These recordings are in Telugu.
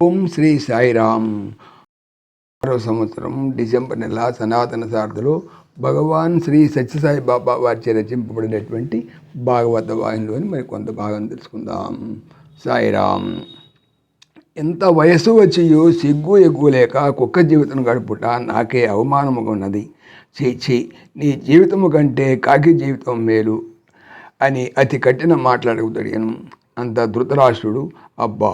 ఓం శ్రీ సాయిరామ్. ఆరో సంవత్సరం డిసెంబర్ నెల సనాతన సార్థులు భగవాన్ శ్రీ సత్యసాయి బాబా వారిచే రచింపబడినటువంటి భాగవత వాహినిలోని మరి కొంత భాగం తెలుసుకుందాం. సాయిరామ్. ఎంత వయసు వచ్చియో సిగ్గు ఎగ్గు లేక కుక్క జీవితం గడుపుట నాకే అవమానముగా ఉన్నది చీ నీ జీవితము కంటే కాకి జీవితం మేలు అని అతి కఠిన మాట్లాడగలిగాను అంత ధృతరాష్ట్రుడు అబ్బా!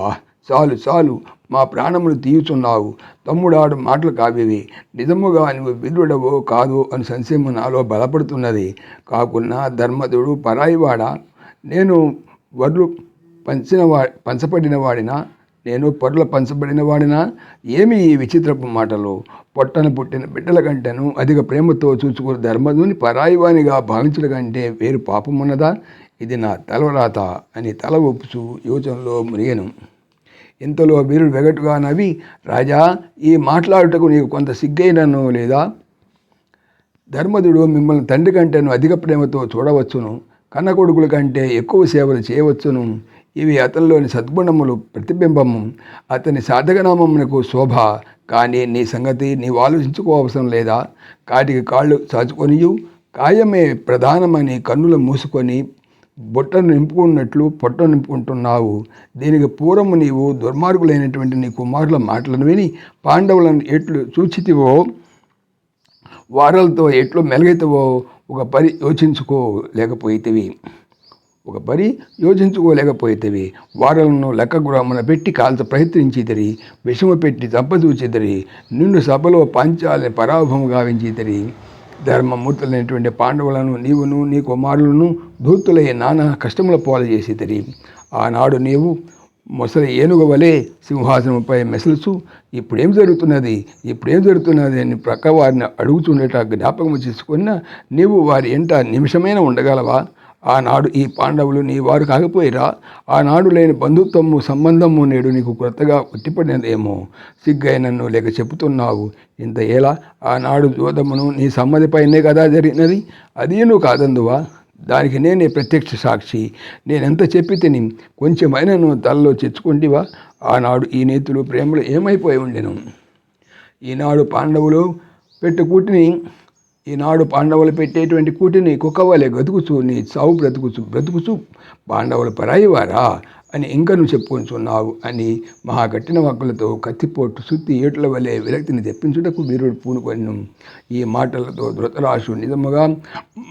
చాలు చాలు మా ప్రాణములు తీయుచున్నావు. తమ్ముడాడు మాటలు కావివి. నిజముగా నువ్వు విధుడవో కాదో అని సంశయము నాలో బలపడుతున్నది. కాకున్నా ధర్మధుడు పరాయివాడా? నేను వడ్లు పంచిన వా పంచబడిన వాడినా? నేను పరుల పంచబడిన వాడినా? ఏమి ఈ విచిత్రపు మాటలు? పొట్టన పుట్టిన బిడ్డల కంటేను అధిక ప్రేమతో చూసుకుని ధర్మధుని పరాయివానిగా భావించడం కంటే వేరు పాపమున్నదా? ఇది నా తలవరాత అని తల ఒప్పుచు యోచనలో మునిగను. ఇంతలో వీరుడు వెగటుగా నవ్వి రాజా ఈ మాట్లాడుటకు నీకు కొంత సిగ్గైనను లేదా? ధర్మదుడు మిమ్మల్ని తండ్రి కంటేను అధిక ప్రేమతో చూడవచ్చును కన్న కొడుకుల కంటే ఎక్కువ సేవలు చేయవచ్చును. ఇవి అతనిలోని సద్గుణములు ప్రతిబింబము. అతని సాధకనామమునకు శోభ. కానీ నీ సంగతి నీవు ఆలోచించుకోవసరం లేదా? కాటికి కాళ్ళు చాచుకొనియు. కాయమే ప్రధానమని కన్నులు మూసుకొని బొట్టను నింపుకున్నట్లు పొట్ట నింపుకుంటున్నావు. దీనికి పూర్వము నీవు దుర్మార్గులైనటువంటి నీ కుమారుల మాటలను విని పాండవులను ఎట్లు సూచితివో వారలతో ఎట్లు మెలగైతవో ఒక పరి యోచించుకోలేకపోయితేవి ఒక పరి యోచించుకోలేకపోయితేవి వారలను లెక్కగురామున పెట్టి కాల్చ ప్రయత్నించితరి. విషము పెట్టి చంపదూచితరి. నిన్ను సభలో పంచాలని పరాభవం గావించితరి. ధర్మమూర్తులైనటువంటి పాండవులను నీవును నీ కుమారులను ధూర్తులై నానా కష్టముల పాలు చేసితరి ఆనాడు నీవు మొసలి ఏనుగు వలె సింహాసనంపై మెసలుచు ఇప్పుడేం జరుగుతున్నది? ఇప్పుడేం జరుగుతున్నది అని ప్రక్క వారిని అడుగుతుండేట జ్ఞాపకం చేసుకున్న నీవు వారి ఎంట నిమిషమైన ఉండగలవా? ఆనాడు ఈ పాండవులు నీ వారు కాకపోయిరా. ఆనాడు లేని బంధుత్వము సంబంధము నేడు నీకు కొత్తగా ఉట్టిపడినదేమో. సిగ్గై నన్ను లేక చెబుతున్నావు. ఇంత ఎలా ఆనాడు జోదమును నీ సమ్మతిపైనే కదా జరిగినది? అది నువ్వు కాదందువా? దానికి నేనే ప్రత్యక్ష సాక్షి. నేనెంత చెప్పి తిని కొంచెమైనను తలలో చెచ్చుకుంటివా ఆనాడు ఈ నేతులు ప్రేమలు ఏమైపోయి ఉండెను? ఈనాడు పాండవులు పెట్టుకూటిని ఈనాడు పాండవులు పెట్టేటువంటి కూటిని కుక్కవలే గతుకుచు నీ చావు బ్రతుకుచు బ్రతుకుచు పాండవులు పరాయివారా అని ఇంకను చెప్పుకొంచున్నావు అని మహాగట్టిన వాక్కులతో కత్తిపోటు సుత్తి ఏట్ల వలె విరక్తిని తెప్పించుటకు వీరుడు పూనుకొను ఈ మాటలతో ధృతరాశు నిజముగా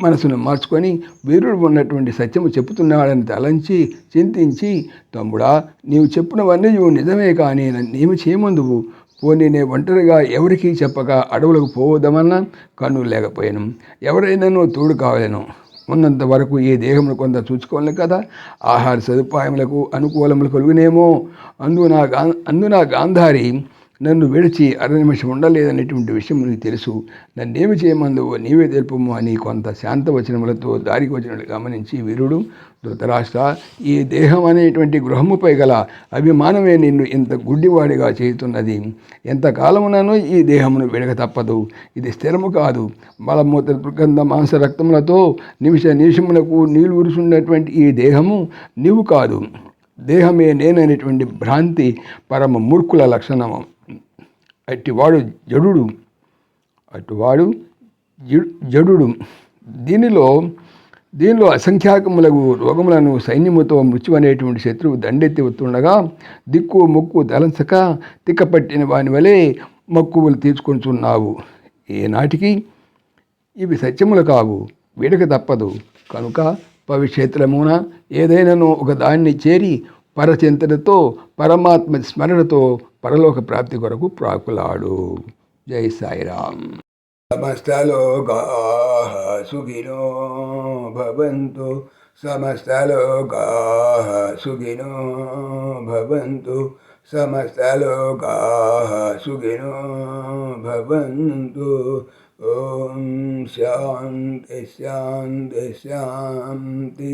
మనసును మార్చుకొని వీరుడు ఉన్నటువంటి సత్యము చెప్పుతున్నాడని తలంచి చింతించి తమ్ముడా నీవు చెప్పినవన్నీ నిజమే కానీ నన్నేమి చేయమందువు? పోనీ నేను ఒంటరిగా ఎవరికీ చెప్పక అడవులకు పోవద్దామన్నా కన్ను లేకపోయాను. ఎవరైనానో తోడు కావాలను. ఉన్నంత వరకు ఈ దేహమును కొంత చూసుకోవాలి కదా. ఆహార సదుపాయములకు అనుకూలములు కలుగునేమో. అందు నా గా అందు నా గాంధారి నన్ను విడిచి అర నిమిషం ఉండలేదనేటువంటి విషయం నీకు తెలుసు. నన్నేమి చేయమందు నీవే తెలుపము అని కొంత శాంత వచనములతో దారికి వచ్చినట్లు గమనించి వీరుడు ధృతరాష్ట్ర ఈ దేహం అనేటువంటి గృహముపై గల అభిమానమే నిన్ను ఇంత గుడ్డివాడిగా చేయుతున్నది. ఎంతకాలమునను ఈ దేహమును విడక తప్పదు. ఇది స్థిరము కాదు. బలమూత్ర దుర్గంధ మాంస రక్తములతో నిమిష నిమిషములకు నీళ్ళు ఉరుసున్నటువంటి ఈ దేహము నీవు కాదు. దేహమే నేననేటువంటి భ్రాంతి పరమ మూర్ఖుల లక్షణము. అట్టివాడు జడుడు అటువాడు జడుడు. దీనిలో దీనిలో అసంఖ్యాకములకు రోగములను సైన్యముతో మృత్యు అనేటువంటి శత్రువు దండెత్తి వస్తుండగా దిక్కు మొక్కు దలంచక తిక్కపట్టిన వాని వలె మక్కువలు తీర్చుకుంటున్నావు ఏనాటికి ఇవి సత్యములు కావు వీడక తప్పదు. కనుక భవిష్యత్తులమున ఏదైనాను ఒక దాన్ని చేరి పరచింతనతో పరమాత్మ స్మరణతో పరలోక ప్రాప్తి కొరకు ప్రాకులాడు. జై సాయిరామ్. సమస్తలోకా సుఖినో భవంతు. సమస్తలోకా సుఖినో భవంతు. సమస్తలోకా సుఖినో భవంతు. ఓం శాంతి శాంతి శాంతి.